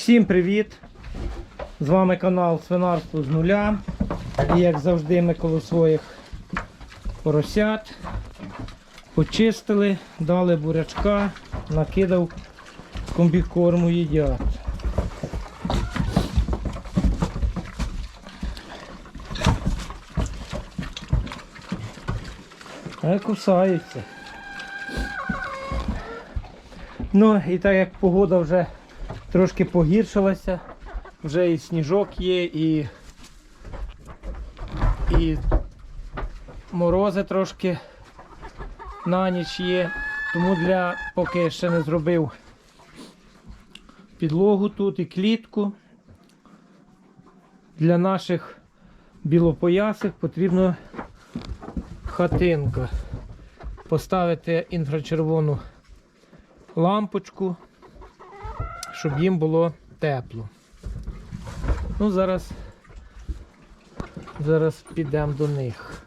Всім привіт! З вами канал Свинарство з нуля. І як завжди ми коло своїх поросят почистили, дали бурячка, накидав комбікорму їдять. А кусаються. Ну і так як погода вже трошки погіршилася, вже і сніжок є, і, і морози трошки на ніч є. Тому для поки я ще не зробив підлогу тут і клітку. Для наших білопоясих потрібна хатинка. Поставити інфрачервону лампочку, щоб їм було тепло. Ну, зараз, зараз підемо до них.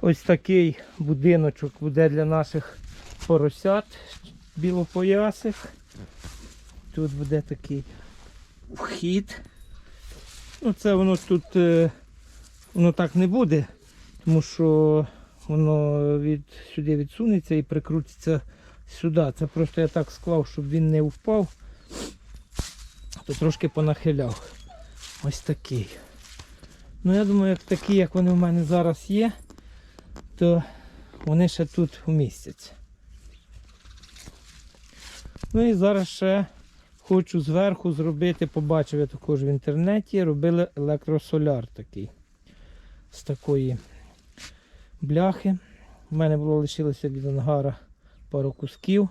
Ось такий будиночок буде для наших поросят білопоясих. Тут буде такий вхід. Ну це воно тут е, воно так не буде, тому що воно від, сюди відсунеться і прикрутиться сюди. Це просто я так склав, щоб він не впав, то трошки понахиляв. Ось такий. Ну я думаю, як такі, як вони в мене зараз є, то вони ще тут вмістяться. Ну і зараз ще хочу зверху зробити, побачив я також в інтернеті, робили електросоляр такий. З такої бляхи. У мене було лишилося від ангара пару кусків.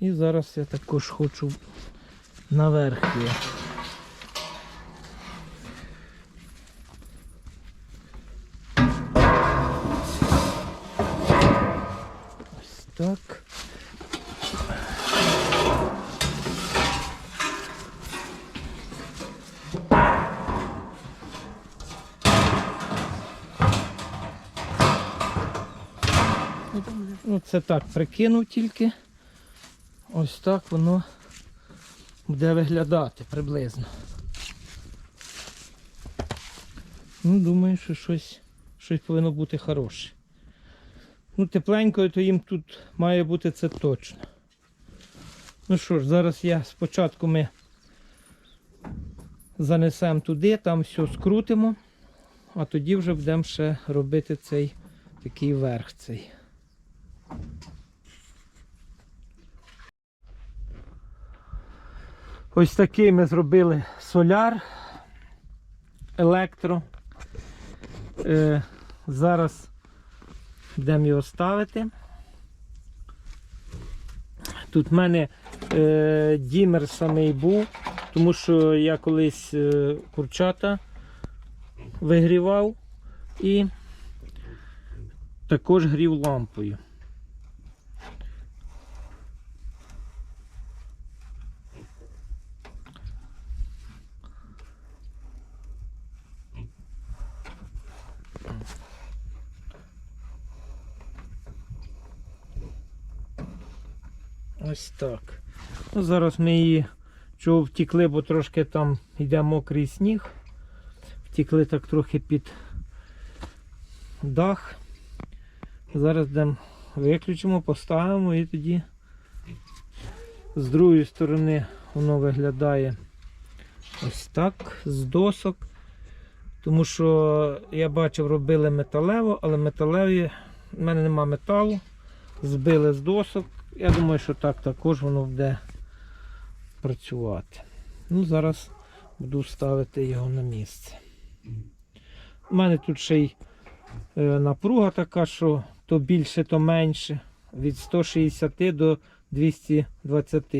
І зараз я також хочу наверх його. Ось так. Ну, це так прикинув тільки. Ось так воно буде виглядати приблизно. Ну, думаю, що щось, щось повинно бути хороше. Ну, тепленькою, то їм тут має бути це точно. Ну що ж, зараз я спочатку ми занесемо туди, там все скрутимо, а тоді вже будемо ще робити цей такий верх цей. Ось такий ми зробили соляр електро. Е, зараз будемо його ставити. Тут в мене е, дімер самий був, тому що я колись е, курчата вигрівав і також грів лампою. Ось так. Ну, зараз ми її чого втікли, бо трошки там йде мокрий сніг. Втікли так трохи під дах. Зараз йдемо виключимо, поставимо і тоді з другої сторони воно виглядає ось так, з досок. Тому що я бачив, робили металево, але металеві в мене нема металу. Збили з досок. Я думаю, що так також воно буде працювати. Ну, Зараз буду ставити його на місце. У мене тут ще й е, напруга така, що то більше, то менше. Від 160 до 220.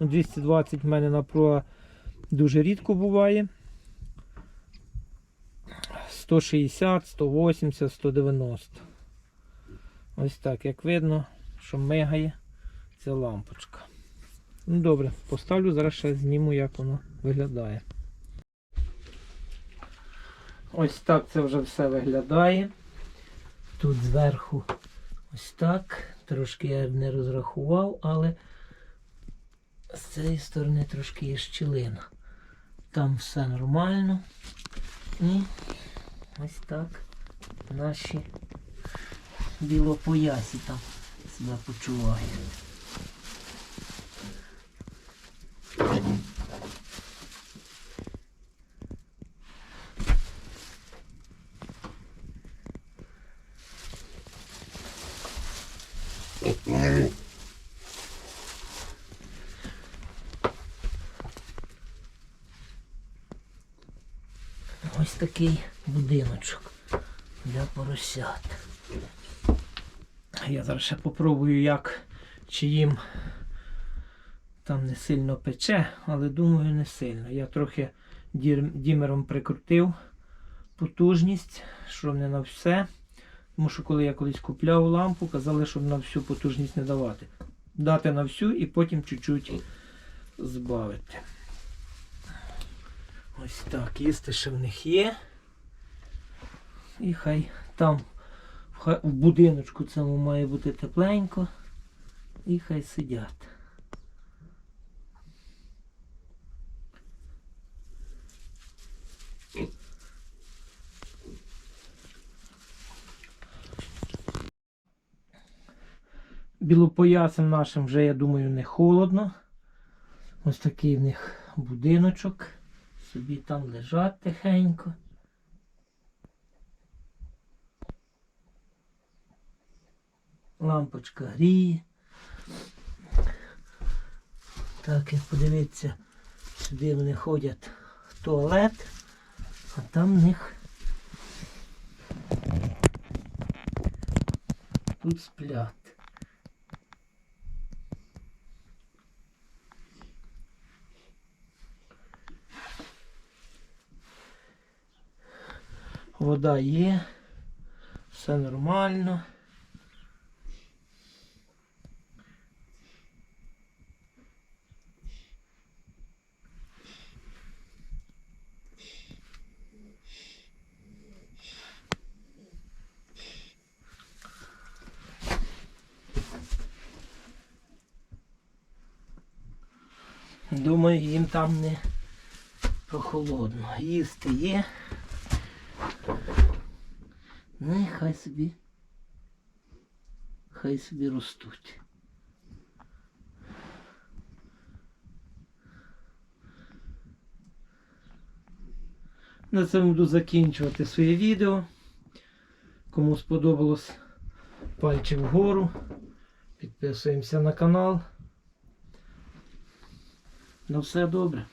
Ну, 220 в мене напруга дуже рідко буває. 160, 180, 190. Ось так, як видно, що мигає ця лампочка. Ну добре, поставлю, зараз ще зніму, як воно виглядає. Ось так це вже все виглядає. Тут зверху ось так. Трошки я не розрахував, але з цієї сторони трошки є щілина. Там все нормально. І ось так наші білопоясі там себе почувають. Ось такий будиночок для поросят. Я зараз ще попробую, як чи їм там не сильно пече, але думаю не сильно. Я трохи дімером прикрутив потужність, щоб не на все. Тому що коли я колись купляв лампу, казали, щоб на всю потужність не давати. Дати на всю і потім чуть-чуть збавити. Ось так, їсти ще в них є. І хай там в будиночку цьому має бути тепленько. І хай сидять. Білопоясим нашим вже, я думаю, не холодно. Ось такий в них будиночок. Собі там лежать тихенько. Лампочка гріє. Так, як подивитися, сюди вони ходять в туалет, а там в них тут сплять. Вода є, все нормально. Думаю, їм там не прохолодно. Їсти є. Ну і хай собі. Хай собі ростуть. На цьому буду закінчувати своє відео. Кому сподобалось пальчик вгору. Підписуємося на канал. На все добре.